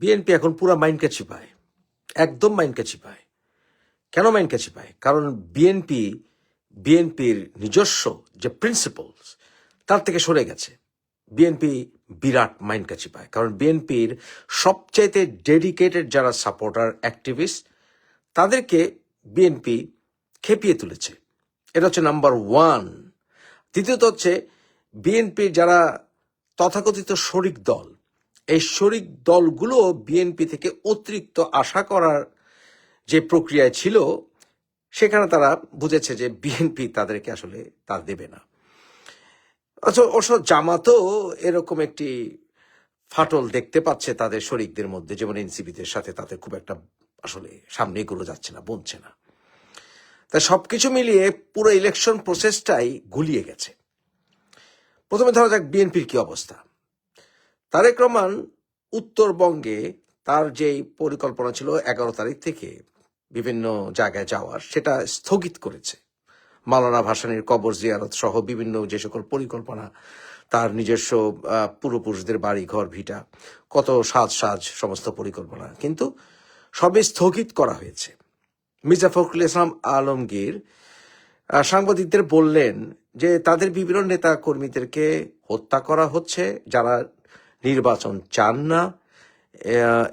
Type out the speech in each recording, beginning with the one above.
BNP এখন পুরো mind কাছি পায় একদম মাইন্ড কাছি পায় কেন মাইন্ড কাছি পায় কারণ বিএনপি, বিএনপির নিজস্ব যে প্রিন্সিপালস তার থেকে সরে গেছে। বিএনপি বিরাট মাইন্ড কাছি পায় কারণ বিএনপির সবচাইতে ডেডিকেটেড যারা সাপোর্টার অ্যাক্টিভিস্ট তাদেরকে বিএনপি খেপিয়ে তুলেছে। এটা হচ্ছে নাম্বার ওয়ান দ্বিতীয়ত হচ্ছে বিএনপির যারা তথাকথিত শরিক দল এই শরিক দলগুলো বিএনপি থেকে অতিরিক্ত আশা করার যে প্রক্রিয়ায় ছিল, সেখানে তারা বুঝেছে যে বিএনপি তাদেরকে আসলে তা দেবে না। আচ্ছা অবশ্য জামাতও এরকম একটি ফাটল দেখতে পাচ্ছে তাদের শরিকদের মধ্যে, যেমন এনসিপিদের সাথে তাদের খুব একটা আসলে সামনে এগুলো যাচ্ছে না বলছে না। তাই সবকিছু মিলিয়ে পুরো ইলেকশন প্রসেসটাই গুলিয়ে গেছে। প্রথমে ধরা যাক বিএনপির কি অবস্থা। তারেক রহমান উত্তরবঙ্গে তার যেই পরিকল্পনা ছিল এগারো তারিখ থেকে বিভিন্ন জায়গায় যাওয়ার, সেটা স্থগিত করেছে। মালানা ভাসানির কবর জিয়ারত সহ বিভিন্ন যে সকল পরিকল্পনা, তার নিজস্ব পূর্বপুরুষদের বাড়ি, ঘর, ভিটা, কত সাজ সাজ সমস্ত পরিকল্পনা। কিন্তু সবে স্থগিত করা হয়েছে। মির্জা ফখরুল ইসলাম আলমগীর সাংবাদিকদের বললেন যে তাদের বিভিন্ন নেতা কর্মীদেরকে হত্যা করা হচ্ছে, যারা নির্বাচন চান না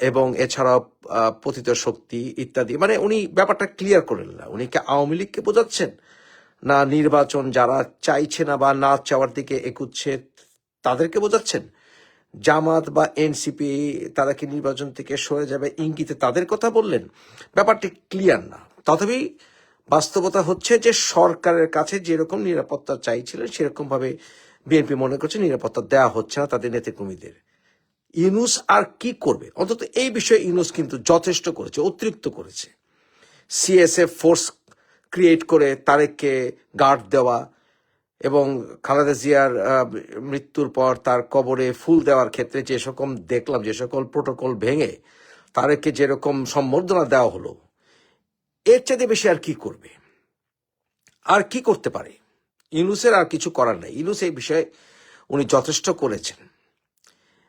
এবং এছাড়াও আহ, পতিত শক্তি ইত্যাদি। মানে উনি ব্যাপারটা ক্লিয়ার করেন না। উনি কি আওয়ামী লীগকে বোঝাচ্ছেন? না নির্বাচন যারা চাইছে না বা না চাওয়ার দিকে একুচ্ছে তাদেরকে বোঝাচ্ছেন? জামাত বা এনসিপি তারা কি নির্বাচন থেকে সরে যাবে? ইঙ্গিতে তাদের কথা বললেন? ব্যাপারটি ক্লিয়ার না। তথাপি বাস্তবতা হচ্ছে যে সরকারের কাছে যেরকম নিরাপত্তা চাইছিলেন সেরকম ভাবে বিএনপি মনে করছে নিরাপত্তা দেওয়া হচ্ছে না তাদের নেতাকর্মীদের। ইউনুস আর কি করবে? অন্তত এই বিষয়ে ইউনুস কিন্তু যথেষ্ট করেছে, অতিরিক্ত করেছে। সিএসএফ ফোর্স ক্রিয়েট করে তারেককে গার্ড দেওয়া এবং খালেদা জিয়ার মৃত্যুর পর তার কবরে ফুল দেওয়ার ক্ষেত্রে যে সকল দেখলাম, যে সকল প্রোটোকল ভেঙে তারেককে যেরকম সম্বর্ধনা দেওয়া হলো, এর চাইতে বেশি আর কি করবে? আর কি করতে পারে? ইউনুসের আর কিছু করার নেই। ইউনুস এই বিষয়ে উনি যথেষ্ট করেছেন।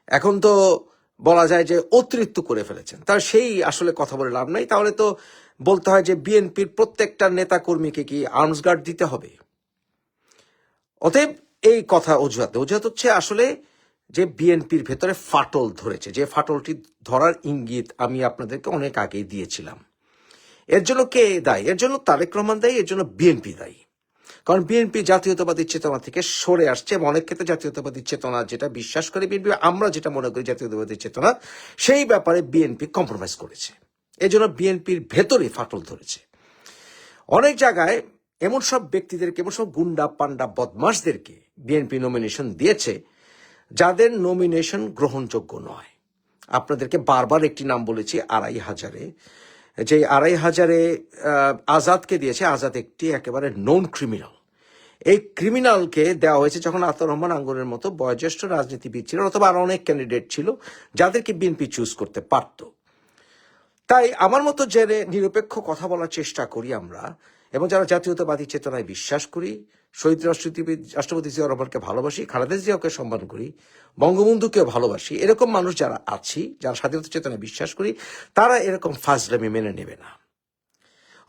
এখন তো বলা যায় যে অতিরিক্ত করে ফেলেছেন। তার সেই আসলে কথা বলে লাভ নাই। তাহলে তো বলতে হয় যে বিএনপির প্রত্যেকটা নেতা কর্মীকে কি আর্মস গার্ড দিতে হবে? অতএব এই কথা অজুহাত। অজুহাত হচ্ছে আসলে যে বিএনপির ভেতরে ফাটল ধরেছে। যে ফাটলটি ধরার ইঙ্গিত আমি আপনাদেরকে অনেক আগেই দিয়েছিলাম। এর জন্য কে দায়ী? এর জন্য তারেক রহমান দায়ী, এর জন্য বিএনপি দায়ী। কারণ বিএনপি জাতীয়তাবাদী চেতনা থেকে সরে আসছে এবং অনেক ক্ষেত্রে জাতীয়তাবাদী চেতনা যেটা বিশ্বাস করে বিএনপি, আমরা যেটা মনে করি জাতীয়তাবাদী চেতনা, সেই ব্যাপারে বিএনপি কম্প্রোমাইজ করেছে। এই জন্য বিএনপির ভেতরে ফাটল ধরেছে। অনেক জায়গায় এমন সব ব্যক্তিদেরকে, এমন সব গুন্ডা পান্ডা বদমাসদেরকে বিএনপি নমিনেশন দিয়েছে, যাদের নমিনেশন গ্রহণযোগ্য নয়। আপনাদেরকে বারবার একটি নাম বলেছি, আড়াই হাজারে যে আড়াই হাজারে আজাদকে দিয়েছে, আজাদ একটি একেবারে নন ক্রিমিনাল এই ক্রিমিনালকে দেওয়া হয়েছে যখন আতর রহমান আঙ্গুরের মতো বয়োজ্যেষ্ঠ রাজনীতিবিদ ছিল অথবা আরও অনেক ক্যান্ডিডেট ছিল, যাদেরকে বিএনপি চুজ করতে পারত। তাই আমার মতো জেনে নিরপেক্ষ কথা বলার চেষ্টা করি আমরা এবং যারা জাতীয়তাবাদী চেতনায় বিশ্বাস করি, শহীদ রাষ্ট্রপতি রাষ্ট্রপতি জিয়া রহমানকে ভালোবাসি, খালেদা জিয়াকে সম্মান করি, বঙ্গবন্ধুকেও ভালোবাসি, এরকম মানুষ যারা আছি, যারা স্বাধীনতা চেতনায় বিশ্বাস করি, তারা এরকম ফাজলামি মেনে নেবে না।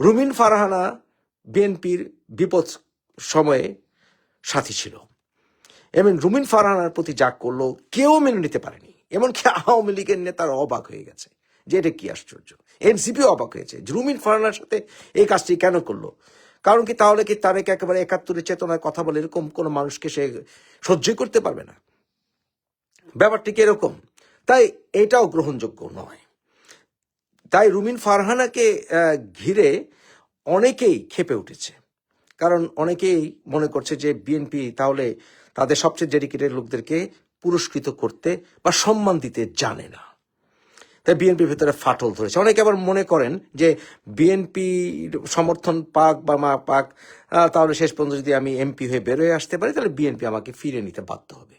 রুমিন ফারহানা বিএনপির বিপদ সময়ে সাথী ছিল। এবং রুমিন ফারহানার প্রতি যা করল কেউ মেনে নিতে পারেনি। এমনকি আওয়ামী লীগের নেতারা অবাক হয়ে গেছে। যে এটা কি আশ্চর্য? এনসিপি অবাক হয়েছে। রুমিন ফারহানার সাথে এই কাজটি কেন করল? কারণ কি তাহলে কি তারেক একেবারে একাত্তরের চেতনায় কথা বলে এরকম কোনো মানুষকে সে সহ্য করতে পারবে না? ব্যাপারটি কি এরকম? তাই এটাও গ্রহণযোগ্য নয়। তাই রুমিন ফারহানাকে ঘিরে অনেকেই খেপে উঠেছে। কারণ অনেকেই মনে করছে যে বিএনপি তাহলে তাদের সবচেয়ে ডেডিকেটেড লোকদেরকে পুরস্কৃত করতে বা সম্মান দিতে জানে না। তাই বিএনপির ভেতরে ফাটল ধরেছে। অনেকে আবার মনে করেন যে বিএনপি সমর্থন পাক বা মা পাক তাহলে শেষ পর্যন্ত যদি আমি এমপি হয়ে বেরোয় আসতে পারি, তাহলে বিএনপি আমাকে ফিরে নিতে বাধ্য হবে।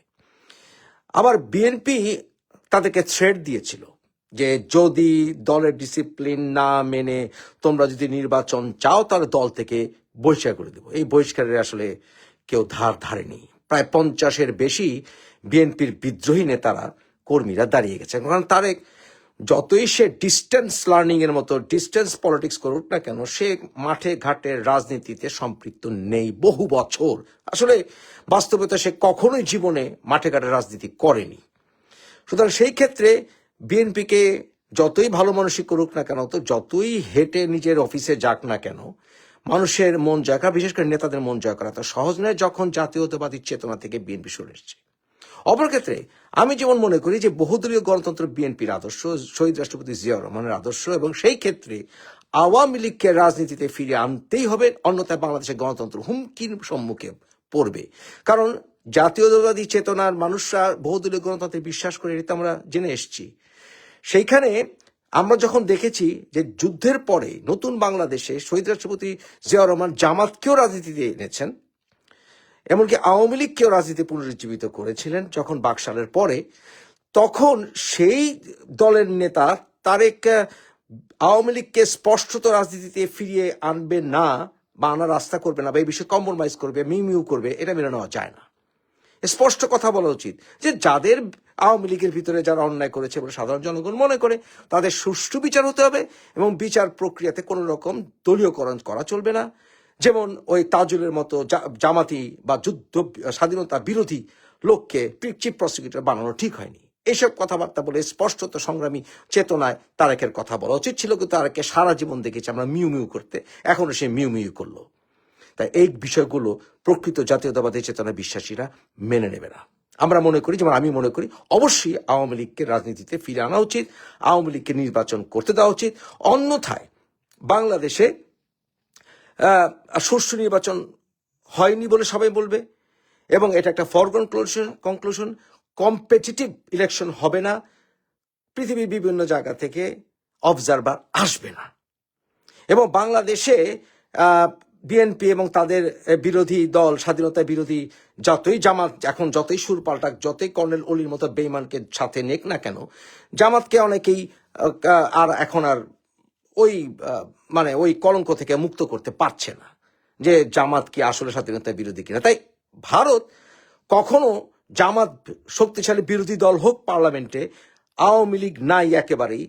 আবার বিএনপি তাদেরকে থ্রেড দিয়েছিল যে যদি দলের ডিসিপ্লিন না মেনে তোমরা যদি নির্বাচন চাও, তাহলে দল থেকে বহিষ্কার করে দেবো। এই বহিষ্কারের আসলে কেউ ধার ধারেনি। প্রায় পঞ্চাশের বেশি বিএনপির বিদ্রোহী নেতারা, কর্মীরা দাঁড়িয়ে গেছে। কারণ তারেক যতই সে ডিস্টেন্স লার্নিং এর মতো ডিস্টেন্স পলিটিক্স করুক না কেন, সে মাঠে ঘাটে রাজনীতিতে সম্পৃক্ত নেই বহু বছর। আসলে বাস্তবতা সে কখনোই জীবনে মাঠে ঘাটে রাজনীতি করেনি। সুতরাং সেই ক্ষেত্রে বিএনপিকে যতই ভালো মানুষই করুক না কেন, তো যতই হেঁটে নিজের অফিসে যাক না কেন, মানুষের মন জয় করা, বিশেষ করে নেতাদের মন জয় করা, তো সহজ নয় যখন জাতীয়তাবাদী চেতনা থেকে বিএনপি সরে এসছে। অপর ক্ষেত্রে, আমি যেমন মনে করি যে বহুদলীয় গণতন্ত্র বিএনপির আদর্শ, শহীদ রাষ্ট্রপতি জিয়া রহমানের আদর্শ এবং সেই ক্ষেত্রে আওয়ামী লীগকে রাজনীতিতে ফিরে আনতেই হবে, অন্যথায় বাংলাদেশের গণতন্ত্র হুমকির সম্মুখে পড়বে। কারণ জাতীয়তাবাদী চেতনার মানুষরা বহুদলীয় গণতন্ত্রে বিশ্বাস করে, এটা আমরা জেনে এসেছি। সেইখানে আমরা যখন দেখেছি যে যুদ্ধের পরে নতুন বাংলাদেশে শহীদ রাষ্ট্রপতি জিয়া রহমান জামাতকেও রাজনীতিতে এনেছেন এমনকি আওয়ামী লীগকেও রাজনীতি পুনরুজ্জীবিত করেছিলেন যখন বাকশালের পরে। তখন সেই দলের নেতা তারেক আওয়ামী লীগকে স্পষ্টত রাজনীতিতে ফিরিয়ে আনবে না বা আনার রাস্তা করবে না বা এই বিষয়ে কম্প্রোমাইজ করবে মিউ করবে, এটা মেনে নেওয়া যায় না। স্পষ্ট কথা বলা উচিত যে যাদের আওয়ামী লীগের ভিতরে যারা অন্যায় করেছে বলে সাধারণ জনগণ মনে করে, তাদের সুষ্ঠু বিচার হতে হবে এবং বিচার প্রক্রিয়াতে কোনো রকম দলীয়করণ করা চলবে না। যেমন ওই তাজুলের মতো জামাতি বা যুদ্ধ, স্বাধীনতা বিরোধী লোককে চিফ প্রসিকিউটর বানানো ঠিক হয়নি। এইসব কথাবার্তা বলে স্পষ্টত সংগ্রামী চেতনায় তারেকের কথা বলা উচিত ছিল, কিন্তু তারেককে সারা জীবন দেখেছি আমরা মিউ মিউ করতে। এখনও সে মিউ মিউ করল। তাই এই বিষয়গুলো প্রকৃত জাতীয়তাবাদী চেতনা বিশ্বাসীরা মেনে নেবে না। আমরা মনে করি, যেমন আমি মনে করি, অবশ্যই আওয়ামী লীগকে রাজনীতিতে ফিরে আনা উচিত, আওয়ামী লীগকে নির্বাচন করতে দেওয়া উচিত। অন্যথায় বাংলাদেশে সুষ্ঠু নির্বাচন হয়নি বলে সবাই বলবে, এবং এটা একটা for conclusion conclusion competitive election হবে না, পৃথিবীর বিভিন্ন জায়গা থেকে অবজারভার আসবে না। এবং বাংলাদেশে বিএনপি এবং তাদের বিরোধী দল, স্বাধীনতা বিরোধী যতই জামাত, এখন যতই সুর পাল্টাক, যতই কর্নেল অলির মতো বেইমানকে সাথে নেক না কেন, জামাতকে অনেকেই আর এখন আর ওই মানে ওই কলঙ্ক থেকে মুক্ত করতে পারছে না যে জামাত কি আসলে স্বাধীনতা বিরোধী কিনা। তাই ভারত কখনো জামাত শক্তিশালী বিরোধী দল হোক, পার্লামেন্টে আওয়ামী লীগ নাই একেবারেই,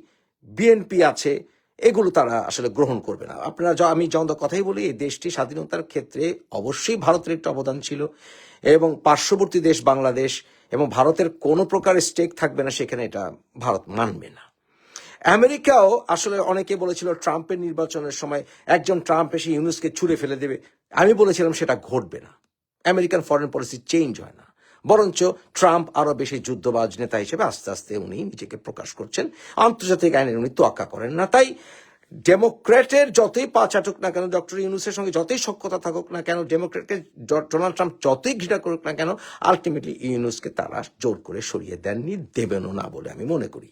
বিএনপি আছে, এগুলো তারা আসলে গ্রহণ করবে না। আপনারা আমি যখন কথাই বলি, এই দেশটি স্বাধীনতার ক্ষেত্রে অবশ্যই ভারতের একটা অবদান ছিল এবং পার্শ্ববর্তী দেশ বাংলাদেশ এবং ভারতের কোনো প্রকার স্টেক থাকবে না, সেখানে এটা ভারত মানবে না। আমেরিকাও আসলে অনেকে বলেছিল ট্রাম্পের নির্বাচনের সময় একজন ট্রাম্প এসে ইউনুসকে ছুঁড়ে ফেলে দেবে। আমি বলেছিলাম সেটা ঘটবে না। আমেরিকান ফরেন পলিসি চেঞ্জ হয় না। বরঞ্চ ট্রাম্প আরও বেশি যুদ্ধবাজ নেতা হিসেবে আস্তে আস্তে উনি নিজেকে প্রকাশ করছেন। আন্তর্জাতিক আইনের উনি তোয়াক্কা করেন না। তাই ডেমোক্র্যাটের যতই পা চাটুক না কেন, ডক্টর ইউনুসের সঙ্গে যতই সক্ষতা থাকুক না কেন ডেমোক্রেটকে ডোনাল্ড ট্রাম্প যতই ঘৃণা করুক না কেন আলটিমেটলি ইউনুসকে তারা জোর করে সরিয়ে দেননি, দেবেনও না বলে আমি মনে করি।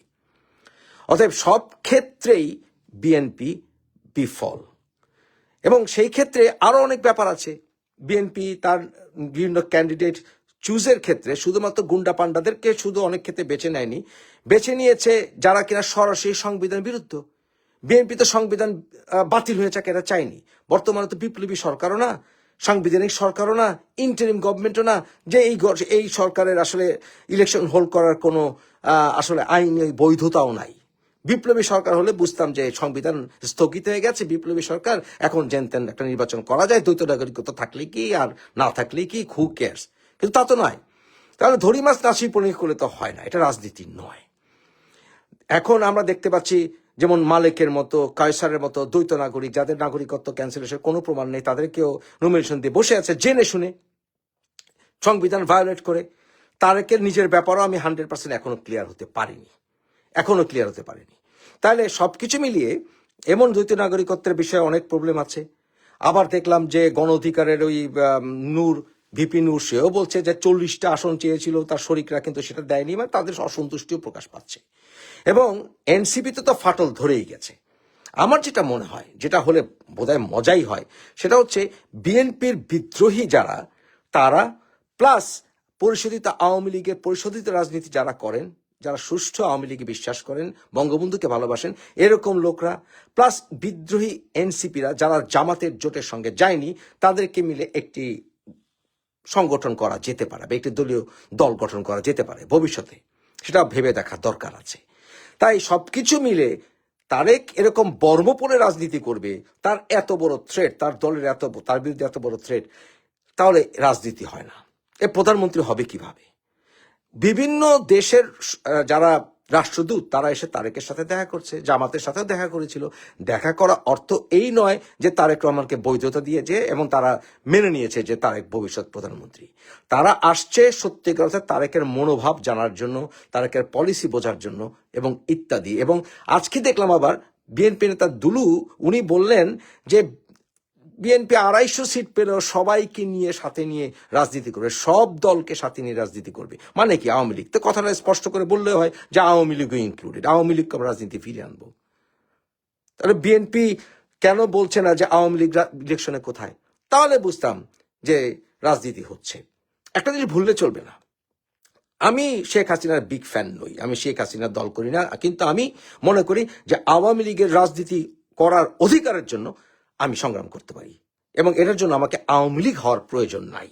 অতএব সব ক্ষেত্রেই বিএনপি বিফল। এবং সেই ক্ষেত্রে আরও অনেক ব্যাপার আছে। বিএনপি তার বিভিন্ন ক্যান্ডিডেট চুজের ক্ষেত্রে শুধুমাত্র গুন্ডা পান্ডাদেরকে শুধু অনেক ক্ষেত্রে বেছে নেয়নি। বেছে নিয়েছে যারা কিনা সরাসরি সংবিধান বিরুদ্ধ। বিএনপি তো সংবিধান বাতিল হয়ে যাক এরা চায়নি বর্তমানে তো বিপ্লবী সরকারও না, সাংবিধানিক সরকারও না ইন্টারিম গভর্নমেন্টও না, যে এই এই সরকারের আসলে ইলেকশন হোল্ড করার কোনো আসলে আইনি বৈধতাও নাই। বিপ্লবী সরকার হলে বুঝতাম যে সংবিধান স্থগিত হয়ে গেছে, বিপ্লবী সরকার এখন জেনতেন একটা নির্বাচন করা যায়, দ্বৈত নাগরিকত্ব থাকলে কি আর না থাকলে কি হু কেয়ার্স কিন্তু তা তো নয়। তাহলে ধরি মাছ নাসি পরিণত করলে তো হয় না, এটা রাজনীতি নয়। এখন আমরা দেখতে পাচ্ছি যেমন মালিকের মতো, কায়সারের মতো দ্বৈত নাগরিক, যাদের নাগরিকত্ব ক্যান্সেলেশন কোনো প্রমাণ নেই তাদেরকেও নমিনেশন দিয়ে বসে আছে, জেনে শুনে সংবিধান ভায়োলেট করে, তারেকের নিজের ব্যাপারও আমি হান্ড্রেড পার্সেন্ট এখনও ক্লিয়ার হতে পারিনি। এখনও ক্লিয়ার হতে পারেনি। তাহলে সব কিছু মিলিয়ে এমন দ্বৈত নাগরিকত্বের বিষয়ে অনেক প্রবলেম আছে। আবার দেখলাম যে গণ অধিকারের ওই নূর ভিপি নূর, সেও বলছে যে চল্লিশটা আসন চেয়েছিল, তার শরিকরা কিন্তু সেটা দেয়নি মানে তাদের অসন্তুষ্টিও প্রকাশ পাচ্ছে। এবং এনসিপিতে তো ফাটল ধরেই গেছে। আমার যেটা মনে হয়, যেটা হলে বোধহয় মজাই হয়, সেটা হচ্ছে বিএনপির বিদ্রোহী যারা, তারা প্লাস পরিশোধিত আওয়ামী লীগের পরিশোধিত রাজনীতি যারা করেন যারা সুষ্ঠু আওয়ামী লীগে বিশ্বাস করেন, বঙ্গবন্ধুকে ভালোবাসেন, এরকম লোকরা প্লাস বিদ্রোহী এনসিপিরা যারা জামাতের জোটের সঙ্গে যায়নি, তাদেরকে মিলে একটি সংগঠন করা যেতে পারে বা একটি দলীয় দল গঠন করা যেতে পারে ভবিষ্যতে। সেটা ভেবে দেখা দরকার আছে। তাই সব কিছু মিলে তারেক এরকম বর্মপরে রাজনীতি করবে, তার এত বড় থ্রেট তার দলের এত, তার বিরুদ্ধে এত বড় থ্রেট তাহলে রাজনীতি হয় না। এ প্রধানমন্ত্রী হবে কীভাবে? বিভিন্ন দেশের যারা রাষ্ট্রদূত, তারা এসে তারেকের সাথে দেখা করছে, জামাতের সাথেও দেখা করেছিল। দেখা করা অর্থ এই নয় যে তারেক রহমানকে বৈধতা দিয়েছে এবং তারা মেনে নিয়েছে যে তারেক ভবিষ্যৎ প্রধানমন্ত্রী। তারা আসছে সত্যিকার অর্থে তারেকের মনোভাব জানার জন্য, তারেকের পলিসি বোঝার জন্য এবং ইত্যাদি। এবং আজকে দেখলাম আবার বিএনপি নেতা দুলু, উনি বললেন যে বিএনপি আড়াইশো সিট পেলেও সবাইকে নিয়ে সাথে নিয়ে রাজনীতি করবে। সব দলকে সাথে নিয়ে রাজনীতি করবে। মানে কি আওয়ামী লীগ? তো কথাটা স্পষ্ট করে বললে হয় যে আওয়ামী লীগও ইনক্লুডেড আওয়ামী লীগকে আমরা রাজনীতি ফিরে আনব। তাহলে বিএনপি কেন বলছে না যে আওয়ামী লীগ ইলেকশনে কোথায়? তাহলে বুঝতাম যে রাজনীতি হচ্ছে। একটা জিনিস ভুললে চলবে না। আমি শেখ হাসিনার বিগ ফ্যান নই। আমি শেখ হাসিনার দল করি না। কিন্তু আমি মনে করি যে আওয়ামী লীগের রাজনীতি করার অধিকারের জন্য আমি সংগ্রাম করতে পারি। এবং এটার জন্য আমাকে আওয়ামী লীগ হওয়ার প্রয়োজন নাই।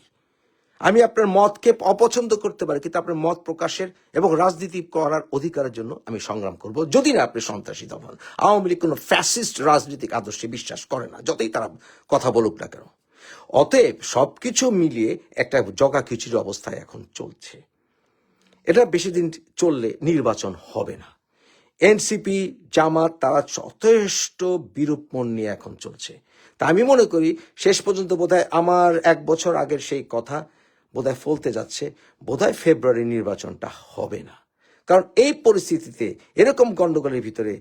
আমি আপনার মতকে অপছন্দ করতে পারি, কিন্তু আপনার মত প্রকাশের এবং রাজনীতি করার অধিকারের জন্য আমি সংগ্রাম করব, যদি না আপনি সন্ত্রাসী দল হন আওয়ামী লীগ কোনো ফ্যাসিস্ট রাজনৈতিক আদর্শে বিশ্বাস করে না, যতই তারা কথা বলুক না কেন। অতএব সবকিছু মিলিয়ে একটা জগা খিচুড়ি অবস্থায় এখন চলছে। এটা বেশি দিন চললে নির্বাচন হবে না। এনসিপি জামাত তারা যথেষ্ট বিরূপ মন নিয়ে এখন চলছে। তা আমি মনে করি শেষ পর্যন্ত বোধহয় আমার এক বছর আগের সেই কথা বোধহয় ফলতে যাচ্ছে, বোধহয় ফেব্রুয়ারি নির্বাচনটা হবে না। কারণ এই পরিস্থিতিতে এরকম গন্ডগোলের ভিতরে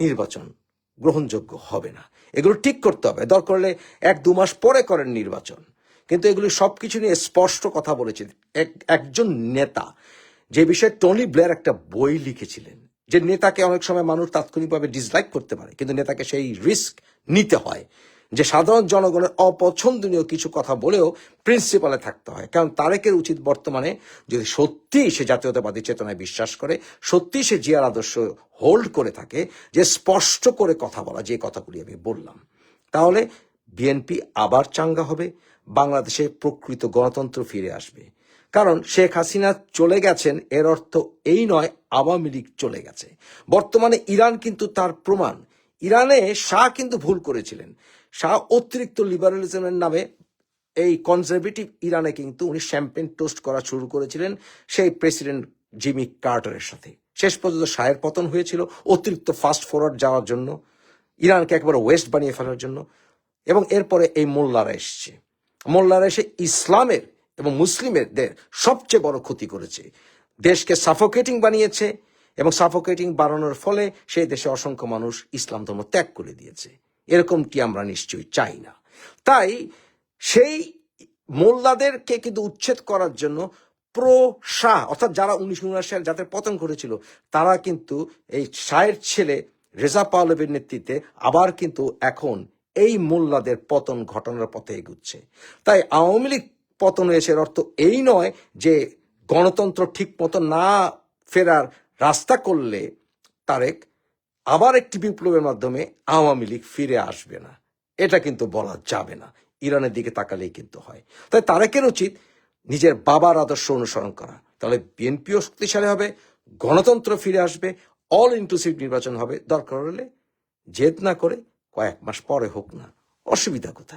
নির্বাচন গ্রহণযোগ্য হবে না। এগুলো ঠিক করতে হবে। দরকার হলে এক দু মাস পরে করেন নির্বাচন। কিন্তু এগুলি সব কিছু নিয়ে স্পষ্ট কথা বলেছে এক- একজন নেতা। যে বিষয়ে টনি ব্লেয়ার একটা বই লিখেছিলেন। যে নেতাকে অনেক সময় মানুষ তাৎক্ষণিকভাবে ডিসলাইক করতে পারে, কিন্তু নেতাকে সেই রিস্ক নিতে হয়। যে সাধারণ জনগণের অপছন্দনীয় কিছু কথা বলেও প্রিন্সিপালে থাকতে হয়। কারণ তারেকের উচিত বর্তমানে যদি সত্যি সে জাতীয়তাবাদী চেতনায় বিশ্বাস করে, সত্যি সে জিয়ার আদর্শ হোল্ড করে থাকে, যে স্পষ্ট করে কথা বলা, যে কথাগুলি আমি বললাম, তাহলে বিএনপি আবার চাঙ্গা হবে, বাংলাদেশে প্রকৃত গণতন্ত্র ফিরে আসবে। কারণ শেখ হাসিনা চলে গেছেন, এর অর্থ এই নয়, আওয়ামী লীগ চলে গেছে। বর্তমানে ইরান কিন্তু তার প্রমাণ। ইরানে শাহ কিন্তু ভুল করেছিলেন। শাহ অতিরিক্ত লিবারালিজমের নামে এই কনজারভেটিভ ইরানে কিন্তু উনি শ্যাম্পেন টোস্ট করা শুরু করেছিলেন সেই প্রেসিডেন্ট জিমি কার্টারের সাথে। শেষ পর্যন্ত শাহের পতন হয়েছিল অতিরিক্ত ফাস্ট ফরওয়ার্ড যাওয়ার জন্য, ইরানকে একবারে ওয়েস্ট বানিয়ে ফেলার জন্য এবং এরপরে এই মোল্লারা এসছে। মোল্লারা এসে ইসলামের এবং মুসলিমদের সবচেয়ে বড় ক্ষতি করেছে। দেশকে সাফোকেটিং বানিয়েছে এবং সাফোকেটিং বানানোর ফলে সেই দেশে অসংখ্য মানুষ ইসলাম ধর্ম ত্যাগ করে দিয়েছে। এরকমটি আমরা নিশ্চয়ই চাই না। তাই সেই মোল্লাদেরকে কিন্তু উচ্ছেদ করার জন্য প্রো শাহ অর্থাৎ যারা উনিশশো উনআশি সালে যাদের পতন করেছিল তারা কিন্তু এই শাহের ছেলে রেজা পাহলবের নেতৃত্বে আবার কিন্তু এখন এই মোল্লাদের পতন ঘটনার পথে এগুচ্ছে। তাই আওয়ামী লীগ পতন হয়েছে এর অর্থ এই নয় যে গণতন্ত্র ঠিক মতো না ফেরার রাস্তা করলে তারেক আবার একটি বিপ্লবের মাধ্যমে আওয়ামী লীগ ফিরে আসবে না। এটা কিন্তু বলা যাবে না। ইরানের দিকে তাকালেই কিন্তু হয়। তাই তারেকের উচিত নিজের বাবার আদর্শ অনুসরণ করা। তাহলে বিএনপিও শক্তিশালী হবে, গণতন্ত্র ফিরে আসবে অল ইনক্লুসিভ নির্বাচন হবে। দরকার হলে জেদ না করে কয়েক মাস পরে হোক না। অসুবিধা কোথায়?